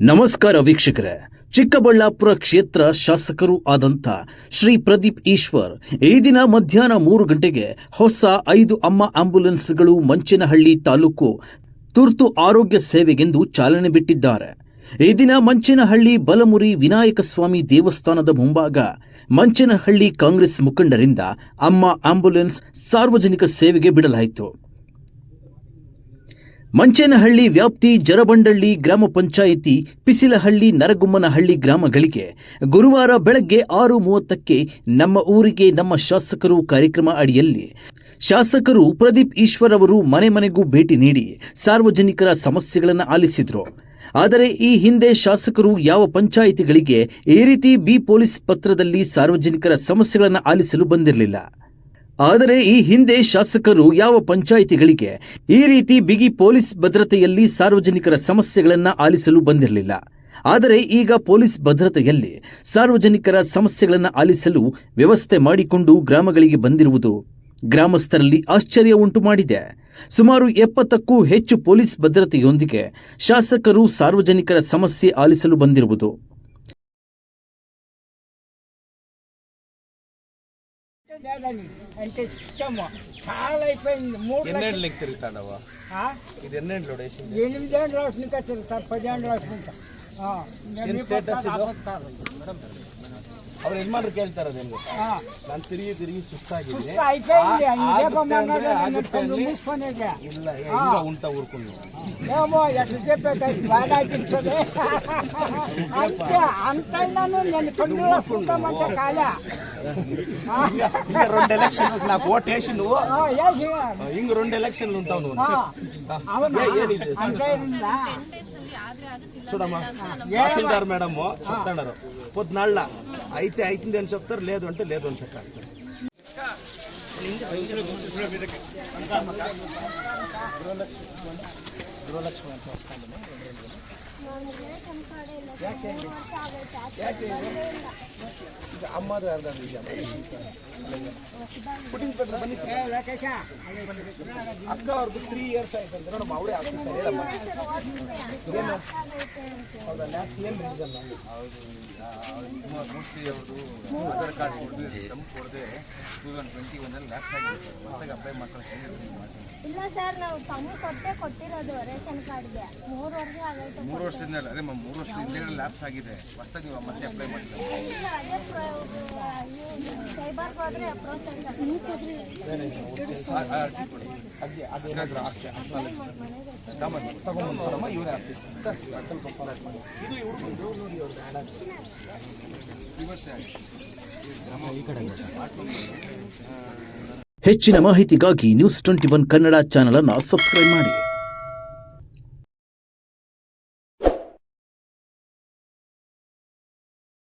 ನಮಸ್ಕಾರ ವೀಕ್ಷಕರೇ. ಚಿಕ್ಕಬಳ್ಳಾಪುರ ಕ್ಷೇತ್ರ ಶಾಸಕರು ಆದಂಥ ಶ್ರೀ ಪ್ರದೀಪ್ ಈಶ್ವರ್ ಈ ದಿನ ಮಧ್ಯಾಹ್ನ ಮೂರು ಗಂಟೆಗೆ ಹೊಸ ಐದು ಅಮ್ಮ ಆಂಬ್ಯುಲೆನ್ಸ್ಗಳು ಮಂಚನಹಳ್ಳಿ ತಾಲೂಕು ತುರ್ತು ಆರೋಗ್ಯ ಸೇವೆಗೆಂದು ಚಾಲನೆ ಬಿಟ್ಟಿದ್ದಾರೆ. ಈ ದಿನ ಮಂಚನಹಳ್ಳಿ ಬಲಮುರಿ ವಿನಾಯಕ ಸ್ವಾಮಿ ದೇವಸ್ಥಾನದ ಮುಂಭಾಗ ಮಂಚನಹಳ್ಳಿ ಕಾಂಗ್ರೆಸ್ ಮುಖಂಡರಿಂದ ಅಮ್ಮ ಆಂಬ್ಯುಲೆನ್ಸ್ ಸಾರ್ವಜನಿಕ ಸೇವೆಗೆ ಬಿಡಲಾಯಿತು. ಮಂಚೇನಹಳ್ಳಿ ವ್ಯಾಪ್ತಿ ಜರಬಂಡಳ್ಳಿ ಗ್ರಾಮ ಪಂಚಾಯಿತಿ ಪಿಸಿಲಹಳ್ಳಿ ನರಗುಮ್ಮನಹಳ್ಳಿ ಗ್ರಾಮಗಳಿಗೆ ಗುರುವಾರ ಬೆಳಗ್ಗೆ ಆರು ಮೂವತ್ತಕ್ಕೆ ನಮ್ಮ ಊರಿಗೆ ನಮ್ಮ ಶಾಸಕರು ಕಾರ್ಯಕ್ರಮ ಅಡಿಯಲ್ಲಿ. ಶಾಸಕರು ಪ್ರದೀಪ್ ಈಶ್ವರ್ ಅವರು ಮನೆ ಮನೆಗೂ ಭೇಟಿ ನೀಡಿ ಸಾರ್ವಜನಿಕರ ಸಮಸ್ಯೆಗಳನ್ನು ಆಲಿಸಿದರು. ಆದರೆ ಈ ಹಿಂದೆ ಶಾಸಕರು ಯಾವ ಪಂಚಾಯಿತಿಗಳಿಗೆ ಈ ರೀತಿ ಬಿ ಪೊಲೀಸ್ ಪತ್ರದಲ್ಲಿ ಸಾರ್ವಜನಿಕರ ಸಮಸ್ಯೆಗಳನ್ನು ಆಲಿಸಲು ಬಂದಿರಲಿಲ್ಲ. ಆದರೆ ಈ ಹಿಂದೆ ಶಾಸಕರು ಯಾವ ಪಂಚಾಯಿತಿಗಳಿಗೆ ಈ ರೀತಿ ಬಿಗಿ ಪೊಲೀಸ್ ಭದ್ರತೆಯಲ್ಲಿ ಸಾರ್ವಜನಿಕರ ಸಮಸ್ಯೆಗಳನ್ನು ಆಲಿಸಲು ಬಂದಿರಲಿಲ್ಲ. ಆದರೆ ಈಗ ಪೊಲೀಸ್ ಭದ್ರತೆಯಲ್ಲಿ ಸಾರ್ವಜನಿಕರ ಸಮಸ್ಯೆಗಳನ್ನು ಆಲಿಸಲು ವ್ಯವಸ್ಥೆ ಮಾಡಿಕೊಂಡು ಗ್ರಾಮಗಳಿಗೆ ಬಂದಿರುವುದು ಗ್ರಾಮಸ್ಥರಲ್ಲಿ ಆಶ್ಚರ್ಯ ಉಂಟು ಮಾಡಿದೆ. ಸುಮಾರು ಎಪ್ಪತ್ತಕ್ಕೂ ಹೆಚ್ಚು ಪೊಲೀಸ್ ಭದ್ರತೆಯೊಂದಿಗೆ ಶಾಸಕರು ಸಾರ್ವಜನಿಕರ ಸಮಸ್ಯೆ ಆಲಿಸಲು ಬಂದಿರುವುದು. లేదని అంటే ఇష్టము. చాలా అయిపోయింది. మూడు ఎన్నేళ్ళు నీకు తిరుగుతాడవా? ఇది ఎన్నేళ్ళు ఎనిమిదేళ్ళు రాసిన తిరుగుతారు పదేళ్ళు రాసిన ಏನು ಸ್ಟೇಟಸ್ ಇದು? ಅವ್ರ ಯಜಮಾನ್ರು ಕೇಳ್ತಾರೆ ಅದೇನು ಗೊತ್ತಾ? ನಾನು ತಿರುಗಿ ತಿರುಗಿ ಸುಸ್ತಾಗಿದ್ದೀನಿ. ಇಲ್ಲ ಹಿಂಗ ಉಂಟ ಉರ್ಕೊಂಡು ಹಿಂಗ రెండు ఎలక్షన్ నాకు ఓట్ వేసి నువ్వు ಹಿಂಗ రెండు ఎలక్షన్లు ఉంటావు నువ్వు ಏನಿದೆ? చూడమ్మా. రాసింటారు మేడము చెప్తాడారు. పొద్దునాళ్ళ అయితే అవుతుంది అని చెప్తారు లేదు అంటే లేదు అని చెప్పేస్తారు. గృహలక్ష్మి గృహలక్ష్మి అంటే వస్తాను ಅಕ್ಕ ಅವ್ರದ್ದು ತ್ರೀ ಇಯರ್ಸ್ ಆಯ್ತು ನೋಡಮ್ಮ ಅವರೇ ಆಫೀಸರ್ ಹೇಳಮ್ಮ. ಏನು ಹೌದಾ? ಲ್ಯಾಕ್ಸ್ ಏನು ರೀಸನ್ ಮೋಸ್ಟ್ಲಿ ಅವ್ರದ್ದು ಆಧಾರ್ ಕಾರ್ಡ್ ಕೊಡದೆ ಕೊಡದೆ ಟೂ ತೌಸಂಡ್ ಟ್ವೆಂಟಿ ಒನ್ನಲ್ಲಿ ಲ್ಯಾಪ್ಸ್ ಆಗಿದೆ ಸರ್. ಹೊಸದಾಗಿ ಅಪ್ಲೈ ಮಾಡ್ತಾರೆ ಮಾಡ್ತೀನಿ ಇಲ್ಲ ಸರ್ ನಾವು ತಮ್ಮ ಕೊಟ್ಟೆ ಕೊಟ್ಟಿರೋದು ರೇಷನ್ ಕಾರ್ಡ್ಗೆ. ಮೂರು ವರ್ಷ ಆಗೈತೆ ಮೂರು ವರ್ಷದಿಂದ ಅದೇ ಮ್ಯಾಮ್ ಮೂರು ವರ್ಷ ಹಿಂದೆ ಲ್ಯಾಪ್ಸ್ ಆಗಿದೆ. ಹೊಸ್ದಾಗಿ ನೀವು ಮತ್ತೆ ಅಪ್ಲೈ ಮಾಡಿಲ್ಲ ಇಲ್ಲ ಅದೇ ಸೈಬರ್ಗೆ ಹೋದ್ರೆ ಪ್ರೋಸೆಸ್ ಅರ್ಜಿ ಕೊಡಿ. ಅದೇನಾದ್ರು ತಗೊಂಡ್ಬಂದ್ರಮ್ಮ ಇವರೇ ಆಫೀಸ್ ಸರ್ ಸ್ವಲ್ಪ ಫಾಲೋ ಮಾಡಿ. ಇದು ಇವ್ರದ್ದು ನೋಡಿ ಅವ್ರದ್ದು ಆ್ಯಡ್ ಆಗ್ತದೆ ಇವತ್ತೇ ಆಗಿದೆ. ಹೆಚ್ಚಿನ ಮಾಹಿತಿಗಾಗಿ news twenty one Kannada channel ಅನ್ನು ಸಬ್ಸ್ಕ್ರೈಬ್ ಮಾಡಿ.